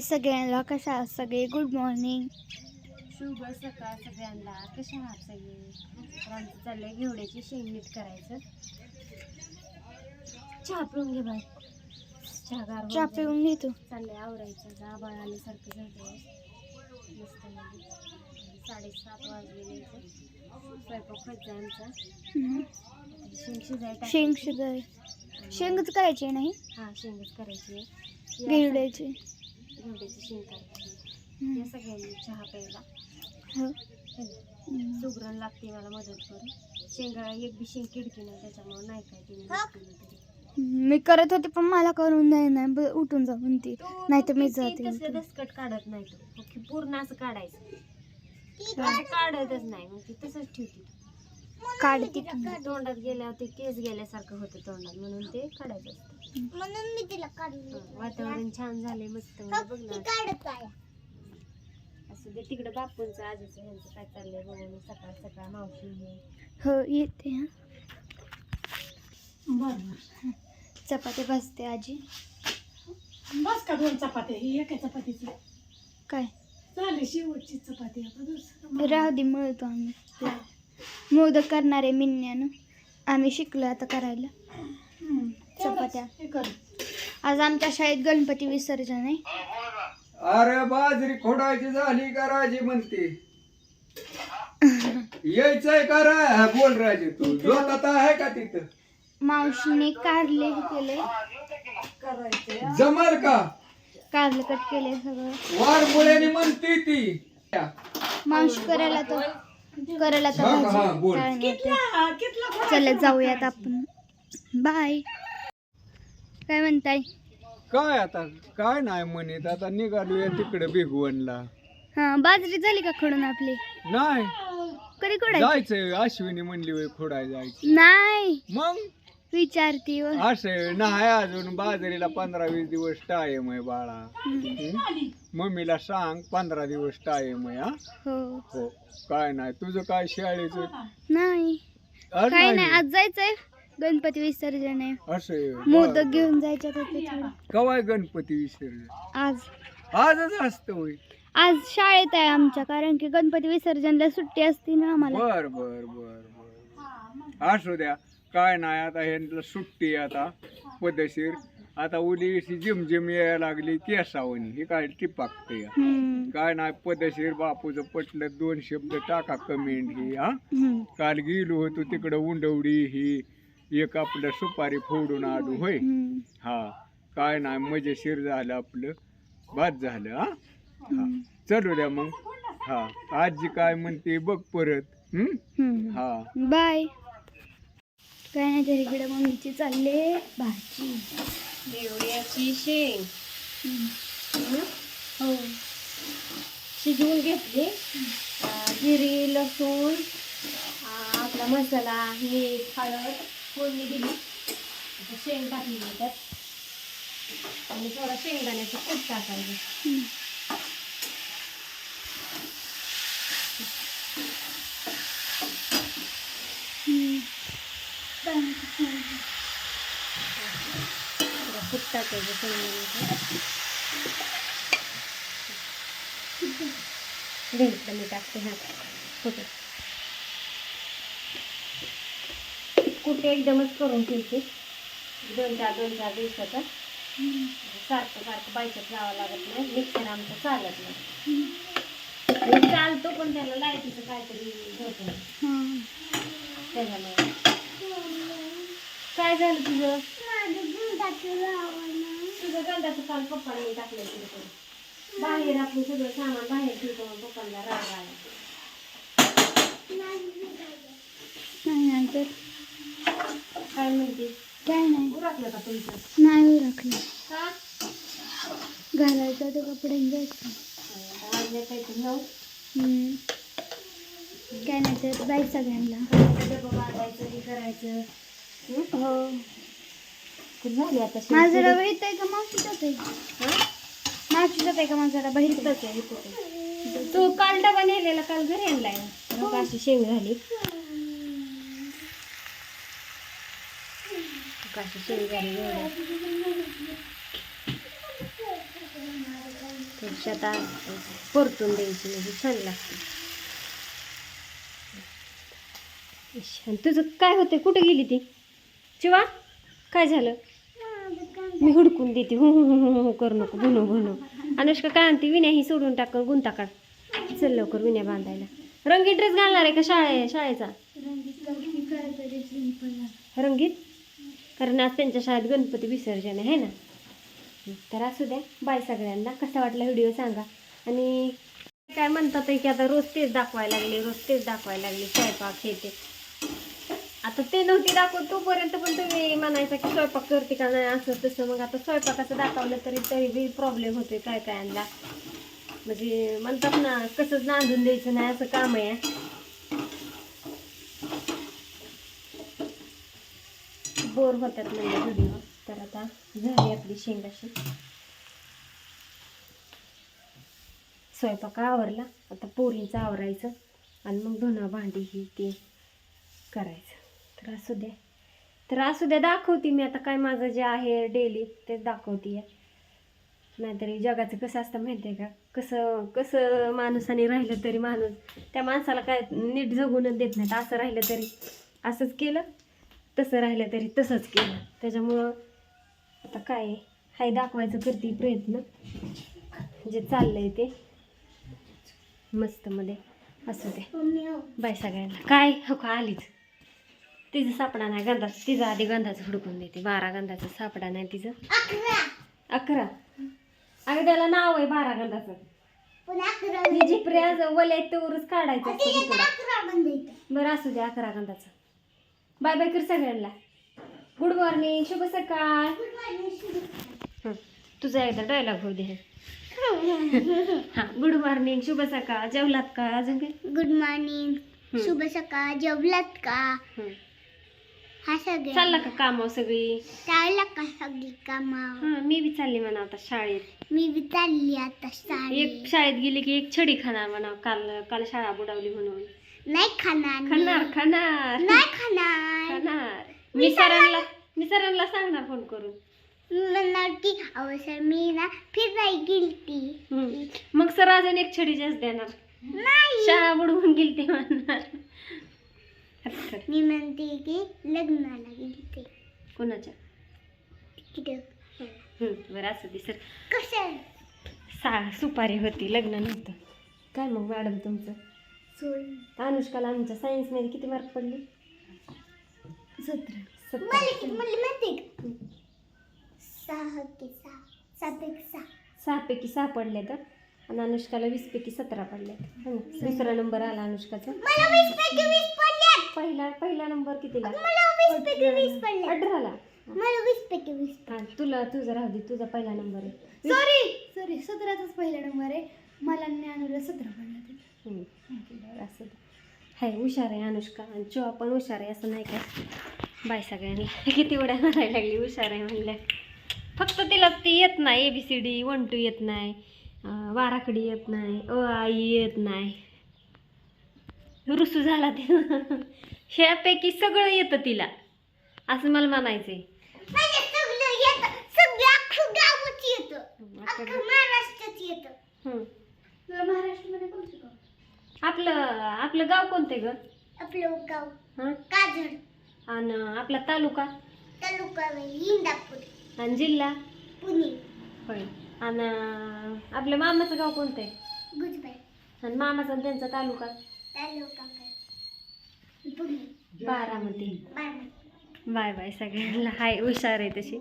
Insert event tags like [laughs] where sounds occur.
सगळ्यांना कशा आहात सगळे? गुड मॉर्निंग शुभ सकाळ सगळ्यांना. कशा आहात सगळे? तर आमचं चाललंय घेवड्याची शेंग नीट करायचं. चहा पिऊन घे बाय चहा गार चहा. पिऊन घेतो चाललंय आवरायचं. आबाळ आल्यासारखं झालं मस्त साडेसात वाजलेले इथे. स्वयंपाक आमचा. शेंग शिजाय शेंग शिजाय शेंगच करायची नाही? हा शेंगच करायची घेवड्याची. घेवड्याची शेंग. या सगळ्यांनी चहा प्यायला हो. ना? सुगरण लागते मला मदत करून शेंगा एक बी शेंग किडकी नाही त्याच्यामुळे नाही काय तिने. मी करत होते पण मला करून नाही नाही ब- उठून जाऊन ती नाही तर मी जाते. दसकट काढत नाही तो पूर्ण असं काढायचं काढतच नाही मग ती तसंच ठेवते काढते. तोंडात गेल्यावर ते केस गेल्यासारखं होतं तोंडात म्हणून ते काढायचं असतं म्हणून मी तिला हं, वातावरण छान झाले मस्त म्हणजे बघ ना. असं दे तिकडं बापूंचं आजीचं ह्यांचं काय चाललंय बघून सकाळ सकाळ मावशी हे. हो येते हा. बरं चपाती भाजते आजी. बस का दोन चपात्या? ही एका चपातीची. काय? झाली शेवटची चपाती आता दुसरं राहू दे मळतो आम्ही. मोदक करणारे मिन्यानं. आम्ही शिकलो आता करायला. हम्म. चपात्या. कर. आज आमच्या शाळेत गणपती विसर्जन आहे. अरे बाजरी खोडायची झाली का राजे म्हणते? यायचंय का रा हा, बोल राजे तू. जोत आता आहे का तिथं? मावशीने कारले केले. जमल का? कारले कट केले सगळं. वार मुळ्याने म्हणते ती. मावशी करायला तर करायला तर हा? हा, बोल. हा, चला जाऊयात आपण. बाय. काय म्हणताय? काय आता? काय नाही म्हणत. आता निघालूया तिकडे भिगवणला. हा बाजरी झाली का खडून आपली? नाही. कधी खोडायची? जायचंय अश्विनी म्हणली होय खोडाय जायचं नाही. मग? विचारती व असं नाही अजून बाजरीला पंधरा वीस दिवस टाइम आहे बाळा. हं? मम्मीला सांग पंधरा दिवस टाइम आहे हा? हो. हो काय नाही. तुझं काय शाळेचं? नाही. अरे काय नाही आज जायचंय. गणपती विसर्जन आहे. असं मोदक घेऊन थोडं. कवाय गणपती विसर्जन? आज. आजच असतं होय. आज शाळेत आहे आमच्या कारण की गणपती विसर्जनला सुट्टी असती ना आम्हाला. बर बर बर बर. असू द्या. काय नाही आता ह्यांना सुट्टी आहे आता पदशीर आता उलीशी जिमजिम यायला लागली केसावणी हे काय टिपाकते हम्म, काय नाही पदशीर बापूचं पटलं दोन शब्द टाका कमेंट ही हा. हम्म, काल गेलो होतो तिकडं उंडवडी ही. एक आपलं सुपारी फोडून आलो होय? हा. काय नाही मजेशीर झालं आपलं. बाद झालं हा? चलू द्या मग. हा. आजी काय म्हणते बघ परत. हम्म. हा. बाय. काय नाही तर इकडे मम्मीची चालले भाजी. घेवड्याची शेंग. हम्म. हं? शिजवून घेतली. जिरी लसूण आपला मसाला हे हळद. फोडणी दिली. आता शेंग टाकली त्यात. आणि थोडा शेंगदाण्याचं कूट टाकायचं कूट टाकायचं शेंगदाण्याचं. मी टाकते हा कुठे? कुठे एकदमच करून ठेवते. दोन चार दोन चार दिवसाचा सारखं सारखं बायच्यात लावावं लागत नाही. मिक्सर आमचं चालत नाही. मी चालतो पण त्याला लाईटीचं काहीतरी होतं. हा. त्याच्यामुळे. काय झालं तुझं? तुझं गंधाचं काल पप्पाने टाकलं तिकडे बाहेर आपण सगळं सामान बाहेर ठेवतो मग पप्पांना राग आला. नाही नाही तर काय म्हणते काय नाही उरकलं का तुमचं? नाही राखलं का घालायचं तर कपड्यांचं वाजले नऊ. काय नाही तर बाय सगळ्यांना. डबं बांधायचं हे करायचं. हं? हो. झाली आता माझा. डबा येत आहे का मावशीचाच आहे हं? मावशीचाच आहे का माझा डबा इथंच आहे, इथंच आहे. तू काल डबा नेलेला काल घरी आणलाय. मग अशी शेंग झाली. कशी शेंग झाली आता परतून द्यायची म्हणजे छान लागते. तुझं काय होते कुठे गेली ती? चिवा काय झालं? मी हुडकून देते. हु हु हु हु हु करू नको. बनू बनू अनुष्का काय आणते विण्या ही सोडून टाकून गुंता काढ. चल लवकर विण्या बांधायला. रंगीत ड्रेस घालणार आहे का शाळे शाळेचा? रंगीत? कारण आज त्यांच्या शाळेत गणपती विसर्जन आहे ना? तर असू द्या बाय सगळ्यांना कसा वाटला व्हिडिओ सांगा. आणि काय म्हणतात आहे की आता रोज तेच दाखवायला लागले रोज तेच दाखवायला लागले स्वयंपाक हे ते. आता ते नव्हती दाखवत तोपर्यंत पण तुम्ही म्हणायचा की स्वयंपाक करते का नाही असं तसं. मग आता स्वयंपाकाचं दाखवलं तरी तरी बी प्रॉब्लेम होते काय काय आणला. म्हणजे म्हणतात ना कसंच नांदून द्यायचं नाही असं काम आहे. बोर होतात म्हणजे व्हिडिओ तर आता झाली आपली शेंगाशी स्वयंपाक आवरला. आता पोरींचं आवरायचं. आणि मग धुणं भांडी ही ते करायचं. तर असू द्या. तर असू द्या दाखवते मी आता काय माझं जे आहे डेली ते दाखवते. नाहीतरी जगाचं कसं असतं माहिती आहे का? कसं कसं माणसाने राहिलं तरी माणूस त्या माणसाला काय नीट जगूनच देत नाहीत. असं राहिलं तरी असंच केलं. तसं राहिलं तरी तसंच केलं. त्याच्यामुळं आता काय आहे, हाय दाखवायचं करते प्रयत्न. जे चाललंय ते. मस्तमध्ये असू दे. बाय सगळ्यांना. काय? हो का आलीच. तिचं सापडा नाही गंधाचं. तिचं आधी गंधाचं हुडकून देते. बारा गंधाचं सापडा नाही तिचं. अकरा. अगं त्याला नाव आहे बारा गंधाचं. ही जिपरे आज वल्या आहेत तेवढंच काढायचं. बरं असू दे अकरा गंधाचं. बाय बाय कर सगळ्यांना. गुड मॉर्निंग शुभ सकाळ. हं, तुझा एकदा डायलॉग होऊ दे. हा. गुड मॉर्निंग शुभ सकाळ. जेवलात का अजून काय गुड मॉर्निंग हम्म. शुभ सकाळ. जेवलात का? हं. हा चालला का कामावर सगळी? चालला का सगळी कामा? हा मी बी चालली म्हणा आता शाळेत. मी बी चालली आता साडी एक शाळेत. गेली की एक छडी खाणार म्हणा काल काल शाळा बुडावली म्हणून. नाही खाणार मी. खाणार खाणार. नाही खाणार. खाणार. मी सरांना मी सरांना सांगणार फोन करून. मी म्हणणार की अहो सर मी ना फिरायला गेलती. हम्म. मग सर अजून एक छडी जास्त देणार. नाही. शाळा बुडवून गेली ते म्हणणार. खरं. मी म्हणते की लग्नाला गेलते. कोणाच्या? तिकडं. हम्म, बरं असं दे सर. कसं सा सुपारी होती लग्न नव्हतं. काय मग मॅडम तुमचं? अनुष्काला आमच्या सायन्समध्ये किती मार्क पडले? सतरा. सत्तर. मला किती म्हणले माहिती का? सहा की सहा. सात एक सहा. सहापैकी सहा पडले तर? आणि अनुष्काला वीसपैकी सतरा पडले दुसरा नंबर आला अनुष्काचा. मला वीस पैकी वीस पडले. पहिला पहिला नंबर कितीला मला वीस पैकी वीस पडले. अठराला? मला वीस पैकी वीस हा तुला तुझा राहू दे तुझा पहिला नंबर आहे. सॉरी सॉरी सतराचाच पहिला नंबर आहे. मला ज्ञानूला सतरा पडला असं. हाय हुशार आहे अनुष्का. आणि चिवा पण हुशार आहे असं नाही काय बाय सगळ्यांना. [laughs] किती उड्या मारायला लागली हुशार आहे म्हणल्या फक्त तिला ती येत नाही A B C D one two येत नाही. अं, वाराखडी येत नाही अ आई येत नाही. रुसू झाला ते [laughs] ह्यापैकी सगळं येतं तिला. असं मला येतं. अख्खं महाराष्ट्रात येतं. तुला महाराष्ट्रामध्ये आपलं आपलं गाव कोणते ग? आपलं गाव हां? काजळ. आणि आपला तालुका? तालुका इंदापूर. आणि जिल्हा? पुणे. होय. आणि आपल्या मामाचं गाव कोणतं आहे गुजबाई. आणि मामाचा आणि त्यांचा तालुका? तालुका काय पुणे. बारामती. बारामती. बाय बाय सगळ्यांना. हाय हुशार आहे तशी.